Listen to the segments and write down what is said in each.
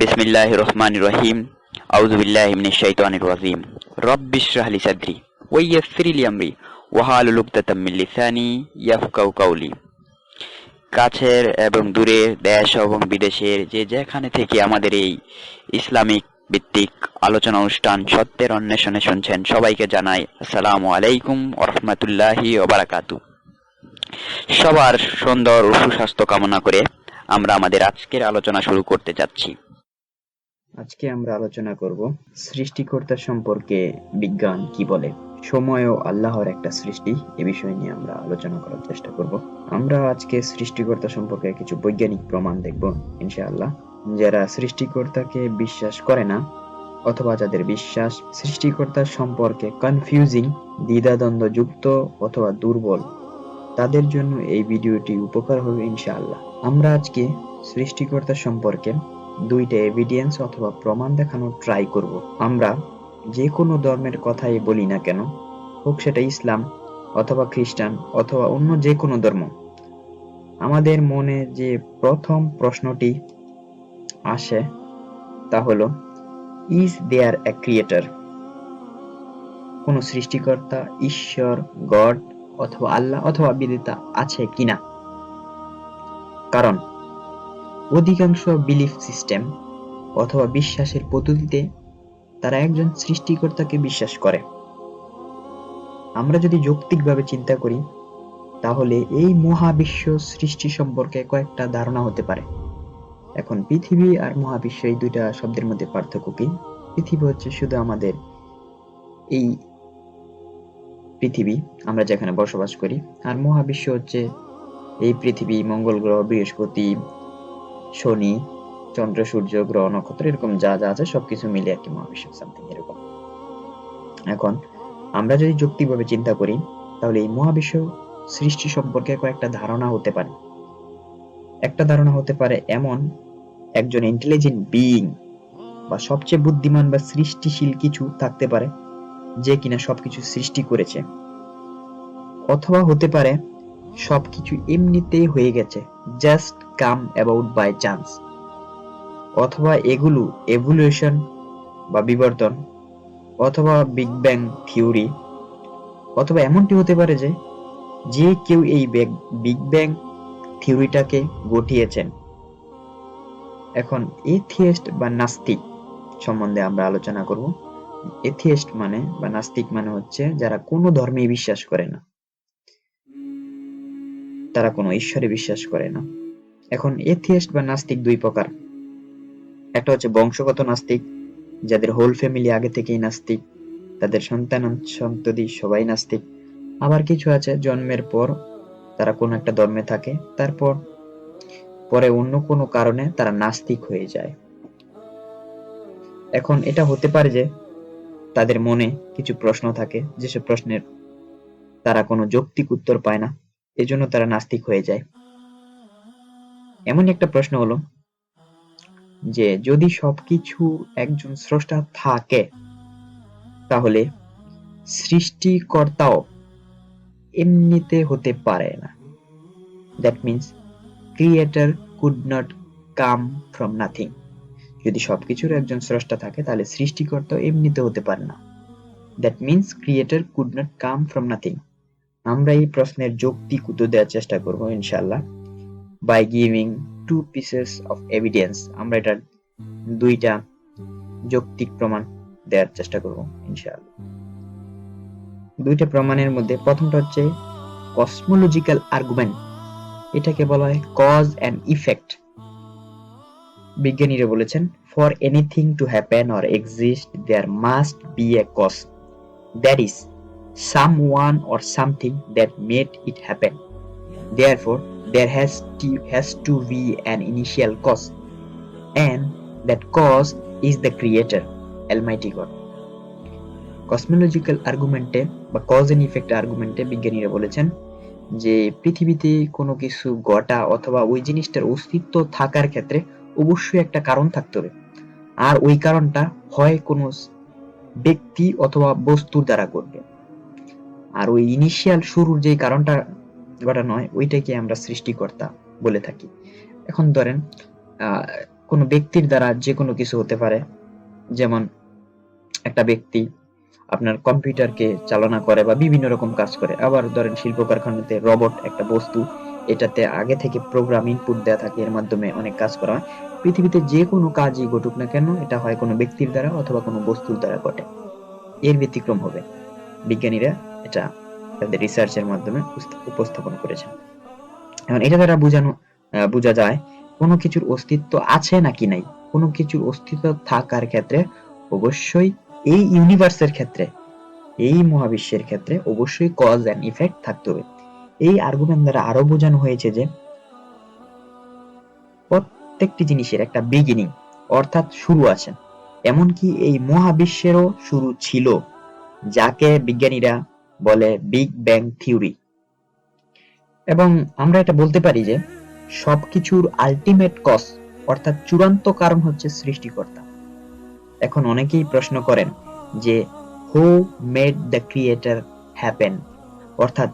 বিসমিল্লাহ রহমান রহিম আউজুবিল্লাহ মিনাশ শাইতানির রাজিম রব্বি ইশরাহ লি সাদরি ওয়া ইয়াসসির লি আমরি ওয়াহালুল উকদাতাম মিন লিসানি ইয়াফকাহু কাওলি কাছের এবং দূরের দেশ এবং বিদেশের যে যেখানে থেকে আমাদের এই ইসলামিক ভিত্তিক আলোচনা অনুষ্ঠান, সত্যের অন্বেষণে শুনছেন সবাইকে জানাই আসসালামু আলাইকুম ওয়া রাহমাতুল্লাহি বারাকাতু। সবার সুন্দর ও সুস্বাস্থ্য কামনা করে আমরা আমাদের আজকের আলোচনা শুরু করতে যাচ্ছি। আজকে আমরা আলোচনা করব সৃষ্টিকর্তা সম্পর্কে বিজ্ঞান কি বলে? সময় ও আল্লাহর একটা সৃষ্টি, এ বিষয় নিয়ে আমরা আলোচনা করার চেষ্টা করব। আমরা আজকে সৃষ্টিকর্তা সম্পর্কে কিছু বৈজ্ঞানিক প্রমাণ দেখব, ইনশাআল্লাহ। যারা সৃষ্টিকর্তাকে বিশ্বাস করে না, অথবা যাদের বিশ্বাস সৃষ্টিকর্তা সম্পর্কে কনফিউজিং দ্বিধাদ্বন্দ্ব যুক্ত অথবা দুর্বল, তাদের জন্য এই ভিডিওটি উপকার হবে, ইনশাআল্লাহ। আমরা আজকে সৃষ্টিকর্তা সম্পর্কে দুইটা এভিডেন্স অথবা প্রমাণ দেখানোর ট্রাই করব। আমরা যে কোনো ধর্মের কথাই বলি না কেন, হোক সেটা ইসলাম অথবা খ্রিস্টান অথবা অন্য যে কোনো ধর্ম, আমাদের মনে যে প্রথম প্রশ্নটি আসে তা হলো ইজ দেয়ার এ ক্রিয়েটার কোনো সৃষ্টিকর্তা, ঈশ্বর, গড অথবা আল্লাহ অথবা বিদিতা আছে কিনা? কারণ অধিকাংশ বিলিফ সিস্টেম অথবা বিশ্বাসের পদ্ধতিতে তারা একজন সৃষ্টিকর্তাকে বিশ্বাস করে। আমরা যদি যৌক্তিকভাবে চিন্তা করি, তাহলে এই মহাবিশ্ব সৃষ্টি সম্পর্কে কয়েকটা ধারণা হতে পারে। এখন পৃথিবী আর মহাবিশ্ব এই দুইটা শব্দের মধ্যে পার্থক্য কি? পৃথিবী হচ্ছে শুধু আমাদের এই পৃথিবী, আমরা যেখানে বসবাস করি, আর মহাবিশ্ব হচ্ছে এই পৃথিবী, মঙ্গল গ্রহ, বৃহস্পতি শনি, চন্দ্র, সূর্য, গ্রহ, নক্ষত্র, এরকম যা যা আছে সবকিছু মিলে কি মহাবিশ্ব সামথিং এরকম। এখন আমরা যদি যৌক্তিকভাবে চিন্তা করি, তাহলে এই মহাবিশ্ব সৃষ্টি সম্পর্কে কয়েকটা ধারণা হতে পারে। একটা ধারণা হতে পারে এমন, একজন ইন্টেলিজেন্ট বিইং বা সবচেয়ে বুদ্ধিমান বা সৃষ্টিশীল কিছু থাকতে পারে, যে কিনা সবকিছু সৃষ্টি করেছে। অথবা হতে পারে সবকিছু এমনিতেই হয়ে গেছে। Just come about by chance অথবা এগুলো এভলিউশন বা বিবর্তন, অথবা বিগ ব্যাং থিওরি অথবা এমনটি হতে পারে যে যে কেউ এই বিগ ব্যাং থিওরিটাকে গঠিয়েছেন। এখন এথিয়েস্ট বা নাস্তিক সম্বন্ধে আমরা আলোচনা করব। এথিয়েস্ট মানে বা নাস্তিক মানে হচ্ছে যারা কোনো ধর্মে বিশ্বাস করে না। তারা কোনো ঈশ্বরে বিশ্বাস করে না। এখন এথিয়েস্ট বা নাস্তিক দুই প্রকার। একটা হচ্ছে বংশগত নাস্তিক, যাদের হোল ফ্যামিলি আগে থেকেই নাস্তিক, তাদের সন্তান সন্ততি সবাই নাস্তিক। আবার কিছু আছে, জন্মের পর তারা কোন একটা ধর্মে থাকে, তারপর পরে অন্য কোনো কারণে তারা নাস্তিক হয়ে যায়। এখন এটা হতে পারে যে তাদের মনে কিছু প্রশ্ন থাকে, যেসব প্রশ্নের তারা কোনো যৌক্তিক উত্তর পায় না। এজন্য তারা নাস্তিক হয়ে যায়। এমন একটা প্রশ্ন হলো যে, যদি সবকিছু একজন স্রষ্টা থাকে, তাহলে সৃষ্টিকর্তাও এমনিতে হতে পারে না। That means creator could not come from nothing যদি সবকিছুর একজন স্রষ্টা থাকে, তাহলে সৃষ্টিকর্তা এমনিতে হতে পারে না। That means creator could not come from nothing আমরা এই প্রশ্নের যৌক্তিক উত্তর দেওয়ার চেষ্টা করব, ইনশাআল্লাহ। By giving two pieces of evidence আমরা এটার দুইটা যৌক্তিক প্রমাণ দেওয়ার চেষ্টা করব, ইনশাআল্লাহ। দুইটা প্রমাণের মধ্যে প্রথমটা হচ্ছে কসমোলজিক্যাল আর্গুমেন্ট এটাকে বলা হয় কজ অ্যান্ড ইফেক্ট বিজ্ঞানীরা বলেছেন for anything to happen or exist there must be a cause that is someone or something that made it happen. Therefore, there has to, has to be an initial cause, and that cause is the Creator, Almighty God. Cosmological আর্গুমেন্টে বা cause and effect আর্গুমেন্টে বিজ্ঞানীরা বলেছেন যে পৃথিবীতে কোনো কিছু ঘটা অথবা ওই জিনিসটার অস্তিত্ব থাকার ক্ষেত্রে অবশ্যই একটা কারণ থাকতে হবে আর ওই কারণটা হয় কোনো ব্যক্তি অথবা বস্তুর দ্বারা ঘটবে আর ওই ইনিশিয়াল শুরুর যে কারণটা ঘটানো হয় ওইটাকে আমরা সৃষ্টিকর্তা বলে থাকি। এখন ধরেন কোনো ব্যক্তির দ্বারা যে কোনো কিছু হতে পারে। যেমন একটা ব্যক্তি আপনার কম্পিউটারকে চালনা করে বা বিভিন্ন রকম কাজ করে। আবার ধরেন শিল্প কারখানাতে রবট একটা বস্তু, এটাতে আগে থেকে প্রোগ্রাম ইনপুট দেওয়া থাকে, এর মাধ্যমে অনেক কাজ করা হয়। পৃথিবীতে যে কোনো কাজই ঘটুক না কেন, এটা হয় কোনো ব্যক্তির দ্বারা অথবা কোনো বস্তুর দ্বারা ঘটে। এর ব্যতিক্রম হবে। বিজ্ঞানীরা এটা তাদের রিসার্চের মাধ্যমে উপস্থাপন করেছেন। এখন এটা দ্বারা বোঝানো বোঝা যায় কোনো কিছুর অস্তিত্ব আছে নাকি নাই। কোনো কিছুর অস্তিত্ব থাকার ক্ষেত্রে অবশ্যই এই ইউনিভার্সের ক্ষেত্রে, এই মহাবিশ্বের ক্ষেত্রে অবশ্যই কজ অ্যান্ড ইফেক্ট থাকতে হবে। এই আর্গুমেন্ট দ্বারা আরও বোঝানো হয়েছে যে প্রত্যেকটি জিনিসের একটা বিগিনিং অর্থাৎ শুরু আছে। এমনকি এই মহাবিশ্বেরও শুরু ছিল, যাকে বিজ্ঞানীরা বলে বিগ ব্যাং থিওরি এবং আমরা এটা বলতে পারি যে, সবকিছুর আলটিমেট কজ অর্থাৎ চূড়ান্ত কারণ হচ্ছে সৃষ্টিকর্তা। এখন অনেকেই প্রশ্ন করেন যে who made the creator happen অর্থাৎ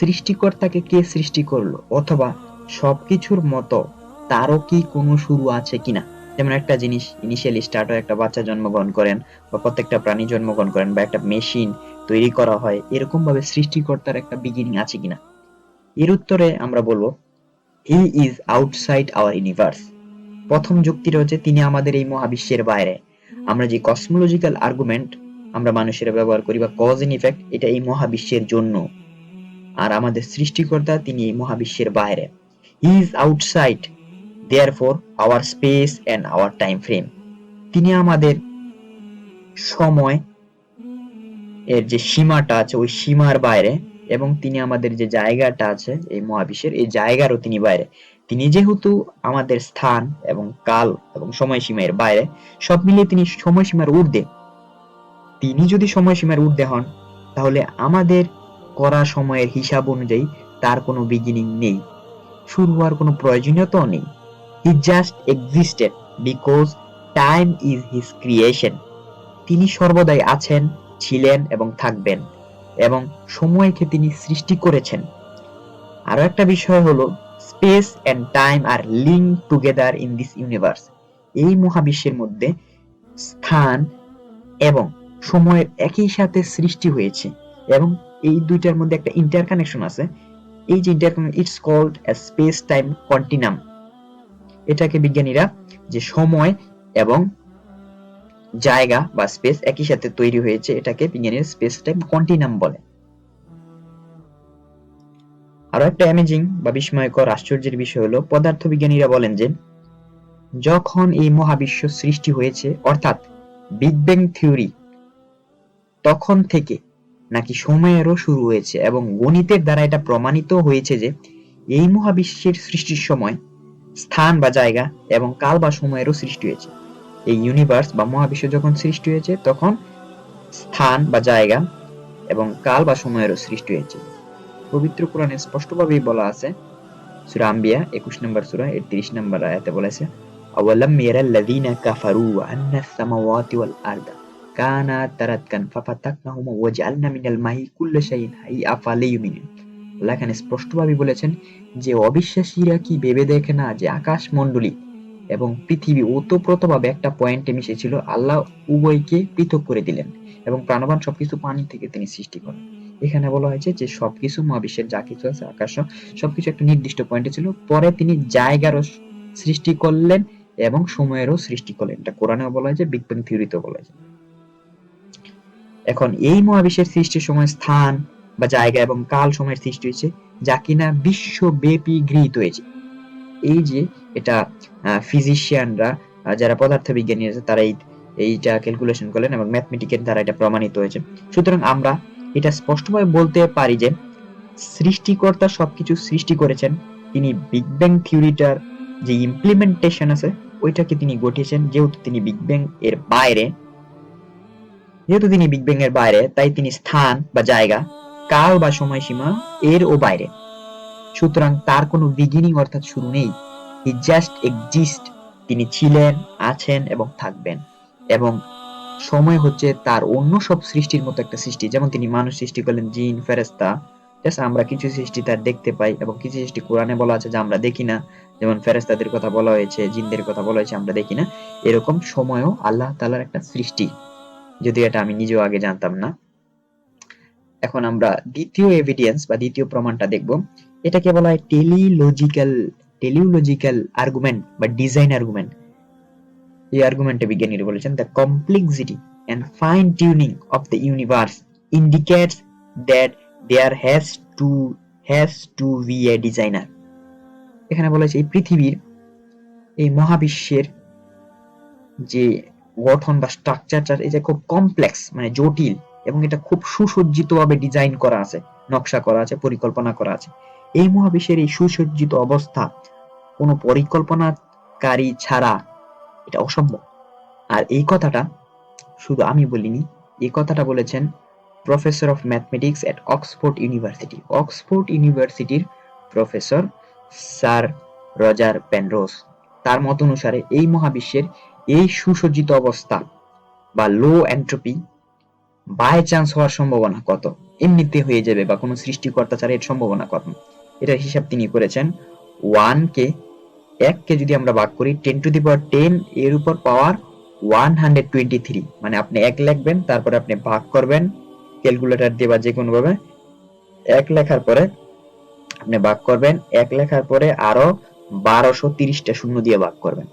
সৃষ্টিকর্তাকে কে সৃষ্টি করল? অথবা সবকিছুর মতো তারও কি কোনো শুরু আছে কিনা? যেমন একটা জিনিস ইনিশিয়ালি স্টার্ট হয়, একটা বাচ্চা জন্মগ্রহণ করেন, বা প্রত্যেকটা প্রাণী জন্মগ্রহণ করেন, বা একটা মেশিন তৈরি করা হয় এরকম ভাবে সৃষ্টিকর্তার একটা বিগিনিং আছে কিনা? এর উত্তরে আমরা বলব he is outside our universe প্রথম যুক্তিটা হচ্ছে তিনি আমাদের এই মহাবিশ্বের বাইরে। আমরা যে কসমোলজিক্যাল আর্গুমেন্ট আমরা মানুষেরা ব্যবহার করি বা কজ এন্ড ইফেক্ট এটা এই মহাবিশ্বের জন্য। আর আমাদের সৃষ্টিকর্তা তিনি এই মহাবিশ্বের বাইরে। He is outside there for our space and our time frame তিনি আমাদের সময় এর যে সীমাটা আছে, ওই সীমার বাইরে এবং তিনি আমাদের যে জায়গাটা আছে, এই মহাবিশ্বের, এই জায়গারও তিনি বাইরে। তিনি যেহেতু আমাদের স্থান এবং কাল এবং সময়সীমার বাইরে, সব মিলিয়ে তিনি সময়সীমার ঊর্ধ্বে। তিনি যদি সময়সীমার ঊর্ধ্বে হন, তাহলে আমাদের করা সময়ের হিসাব অনুযায়ী তার কোনো বিগিনিং নেই। শুরু হওয়ার কোনো প্রয়োজনীয়তাও নেই। He just existed because time is his creation তিনি সর্বদাই আছেন ছিলেন এবং থাকবেন এবং সময়কে তিনি সৃষ্টি করেছেন। আরও একটা বিষয় হলো, space and time are link together in this universe. এই মহাবিশ্বের মধ্যে স্থান এবং সময়ের একই সাথে সৃষ্টি হয়েছে এবং এই দুইটার মধ্যে একটা ইন্টার কানেকশন আছে। এই যে interconnection it's called space time continuum এটাকে বিজ্ঞানীরা যে সময় এবং জায়গা বা স্পেস একই সাথে তৈরি হয়েছে এটাকে বিজ্ঞানীরা স্পেস টাইম কন্টিনাম বলে। আরও একটা অ্যামেজিং বা বিস্ময়কর আশ্চর্যের বিষয় হলো, পদার্থবিজ্ঞানীরা বলেন যে, যখন এই মহাবিশ্ব সৃষ্টি হয়েছে, অর্থাৎ বিগ ব্যাং থিওরি তখন থেকে নাকি সময়েরও শুরু হয়েছে এবং গণিতের দ্বারা এটা প্রমাণিত হয়েছে যে, এই মহাবিশ্বের সৃষ্টির সময় স্থান বা জায়গা এবং কাল বা সময়েরও সৃষ্টি হয়েছে। এই ইউনিভার্স বা মহাবিশ্ব যখন সৃষ্টি হয়েছে, তখন স্থান বা জায়গা এবং কাল বা সময়েরও সৃষ্টি হয়েছে। পবিত্র কোরআনে স্পষ্টভাবেই বলা আছে, সূরা আম্বিয়া 21 নম্বর সূরা, এর 30 নম্বর আয়াতে বলেছে আওয়ালাম ইয়ারাল্লাযীনা কাফারু আন্না সামাওয়াতি ওয়াল আরদা কানা তারাতকান ফাফাতাকনাহুমা ওয়াজআলনা মিনাল স্পষ্টভাবে বলেছেন যে, অবিশ্বাসীরা কি ভেবে দেখে না যে আকাশ মণ্ডলী এবং পৃথিবী ওতপ্রোতভাবে একটা পয়েন্টে মিশেছিল, আল্লাহ উভয়কে পৃথক করে দিলেন এবং প্রাণবান সবকিছু পানি থেকে তিনি সৃষ্টি করেন। এখানে বলা হয়েছে যে সবকিছু মহাবিশ্বের যা কিছু আছে, আকাশ সবকিছু একটা নির্দিষ্ট পয়েন্টে ছিল। পরে তিনি জায়গারও সৃষ্টি করলেন এবং সময়েরও সৃষ্টি করলেন। এটা কোরআনেও বলা হয়েছে বিগ ব্যাং থিওরিতেও বলা হয়েছে। এখন এই মহাবিশ্বের সৃষ্টির সময় স্থান বা জায়গা এবং কাল সময়ের সৃষ্টি হয়েছে, যা কিনা বিশ্বব্যাপী গৃহীত হয়েছে। এই যে এটা ফিজিশিয়ানরা যারা পদার্থবিজ্ঞানী আছে, তারা এই, এইটা ক্যালকুলেশন করলেন এবং ম্যাথমেটিকের দ্বারা এটা প্রমাণিত হয়েছে। সুতরাং আমরা এটা স্পষ্টভাবে বলতে পারি যে, সৃষ্টিকর্তা সবকিছু সৃষ্টি করেছেন। তিনি বিগ ব্যাং থিওরিটার যে ইমপ্লিমেন্টেশন আছে, ওইটাকে তিনি ঘটিয়েছেন। যেহেতু তিনি বিগ ব্যাং এর বাইরে, যেহেতু তিনি বিগ ব্যাং এর বাইরে, তাই তিনি স্থান বা জায়গা, কাল বা সময়সীমা এর ও বাইরে। সুতরাং তার কোনো বিগিনিং অর্থাৎ শুরু নেই। হি জাস্ট এক্সিস্ট তিনি ছিলেন, আছেন এবং থাকবেন। এবং সময় হচ্ছে তার অন্য সব সৃষ্টির মতো একটা সৃষ্টি। যেমন তিনি মানুষ সৃষ্টি করলেন, জিন ফেরেস্তা আছে আমরা কিছু সৃষ্টি তার দেখতে পাই এবং কিছু সৃষ্টি কোরআনে বলা আছে যে আমরা দেখি না। যেমন ফেরেস্তাদের কথা বলা হয়েছে, জিনদের কথা বলা হয়েছে, আমরা দেখি না। এরকম সময়ও আল্লাহ তালার একটা সৃষ্টি। যদিও এটা আমি নিজেও আগে জানতাম না। এখন আমরা দ্বিতীয় এভিডেন্স বা দ্বিতীয় প্রমাণটা দেখব। এটাকে বলা হয় টেলিলজিক্যাল টেলিওলজিক্যাল আর্গুমেন্ট বা ডিজাইন আর্গুমেন্ট এই আর্গুমেন্টে বিজ্ঞানীরা বলেছেন the complexity and fine tuning of the universe indicates that there has to has to be a designer. এখানে বলা হয়েছে, এই পৃথিবীর, এই মহাবিশ্বের যে গঠন বা স্ট্রাকচারটা এটা খুব কমপ্লেক্স মানে জটিল এবং এটা খুব সুসজ্জিতভাবে ডিজাইন করা আছে, নকশা করা আছে, পরিকল্পনা করা আছে। এই মহাবিশ্বের এই সুসজ্জিত অবস্থা কোনো পরিকল্পনাকারী ছাড়া এটা অসম্ভব। আর এই কথাটা শুধু আমি বলিনি, এই কথাটা বলেছেন professor of mathematics at Oxford University. Oxford ইউনিভার্সিটির প্রফেসর স্যার রজার পেনরোস তার মত অনুসারে এই মহাবিশ্বের এই সুসজ্জিত অবস্থা বা লো এন্ট্রপি বাই চান্স হওয়ার সম্ভাবনা কত? এমনিতে হয়ে যাবে বা কোনো সৃষ্টিকর্তা ছাড়া এর সম্ভাবনা কত? এটার হিসাব তিনি করেছেন। ওয়ান কে এককে যদি আমরা ভাগ করি ten to the power ten এর উপর power one hundred twenty three মানে আপনি এক লিখবেন, তারপরে আপনি ভাগ করবেন ক্যালকুলেটর দিয়ে বা যে কোনো ভাবে এক লেখার পরে আপনি ভাগ করবেন, এক লেখার পরে আরও বারোশো তিরিশটা শূন্য দিয়ে ভাগ করবেন।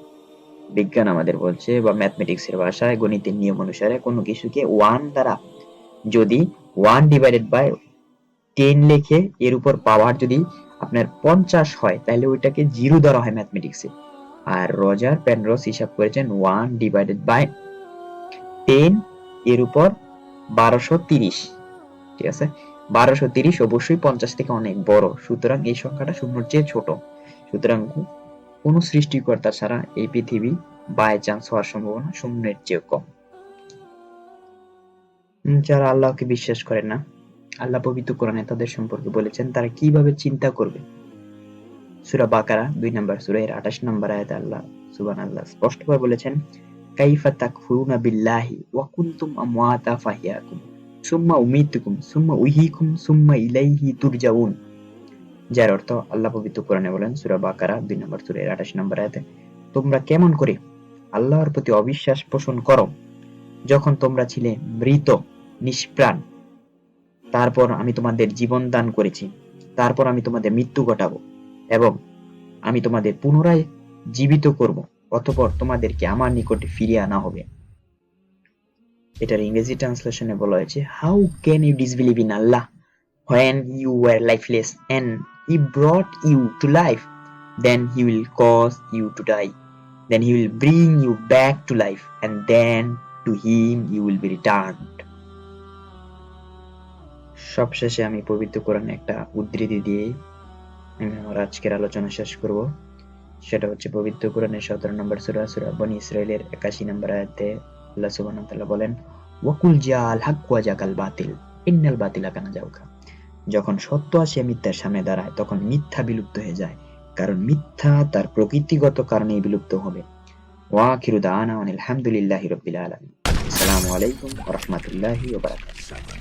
বিজ্ঞান আমাদের বলছে বা ম্যাথমেটিক্স এর ভাষায়, গণিতের নিয়ম অনুসারে কোনো কিছুকে ওয়ান দ্বারা যদি ওয়ান ডিভাইডেড বাই টেন লেখে এর উপর পাওয়ার যদি আপনার পঞ্চাশ হয়, তাহলে ওইটাকে জিরো ধরা হয় ম্যাথমেটিক্সে আর রজার পেনরস হিসাব করেছেন ওয়ান ডিভাইডেড বাই টেন এর উপর বারোশো তিরিশ। ঠিক আছে? বারোশো তিরিশ অবশ্যই পঞ্চাশ থেকে অনেক বড়, সুতরাং এই সংখ্যাটা শূন্যর চেয়ে ছোট। সুতরাং কোন সৃষ্টিকর্তা ছাড়া এই পৃথিবী বাই চান্স হওয়ার সম্ভাবনা শূন্যের চেয়ে কম। যারা আল্লাহকে বিশ্বাস করে না আল্লাহ পবিত্র কোরআনে তাদের সম্পর্কে বলেছেন, তারা কীভাবে চিন্তা করবে? সূরা বাকারা, দুই নম্বর সূরা এর 28 নম্বর আয়াতে আল্লাহ সুবহানাল্লাহ স্পষ্টভাবে বলেছেন, কাইফা তাকফুরুনা বিল্লাহি ওয়া কুনতুম আমওয়াতা ফাহিয়াকুম, সুম্মা উমিতুকুম, সুম্মা উহিকুম সুম্মা ইলাইহি তুরজাউন। যার অর্থ আল্লাহ পবিত্র কোরআনে বলেন, সূরা বাকারা, দুই নম্বর সূরা এর 28 নম্বর আয়াতে, তোমরা কেমন করে আল্লাহর প্রতি অবিশ্বাস পোষণ করো? যখন তোমরা ছিলে মৃত, নিষ্প্রাণ তারপর আমি তোমাদের জীবন দান করেছি। তারপর আমি তোমাদের মৃত্যু ঘটাবো এবং আমি তোমাদের পুনরায় জীবিত করব, অতপর তোমাদেরকে আমার নিকটে ফিরিয়ে আনা হবে। এটার ইংরেজি ট্রান্সলেশনে বলা হয়েছে how can you disbelieve in Allah when you were lifeless and he brought you to life then he will cause you to die then he will bring you back to life and then to him you will be return সবশেষে আমি পবিত্র কোরআনে একটা উদ্ধৃতি দিয়ে আমি আমার আজকের আলোচনা শেষ করব। সেটা হচ্ছে পবিত্র কোরআনের সতেরো নম্বর সুরা সুরা বনি ইসরায়েলের একাশি নম্বর আয়াতে আল্লাহ তাআলা বলেন, ওয়াকুল জাল হাক ওয়া জাকাল বাতিল, ইন্নাল বাতিলা কানা যাওকা। যখন সত্য আসে, মিথ্যার সামনে দাঁড়ায়, তখন মিথ্যা বিলুপ্ত হয়ে যায়। কারণ মিথ্যা তার প্রকৃতিগত কারণেই বিলুপ্ত হবে। ওয়াখিরু দাওয়ানা আলহামদুলিল্লাহি রাব্বিল আলামিন। আসসালামু আলাইকুম রাহমাতুল্লাহি ওয়া বারাকাতুহু।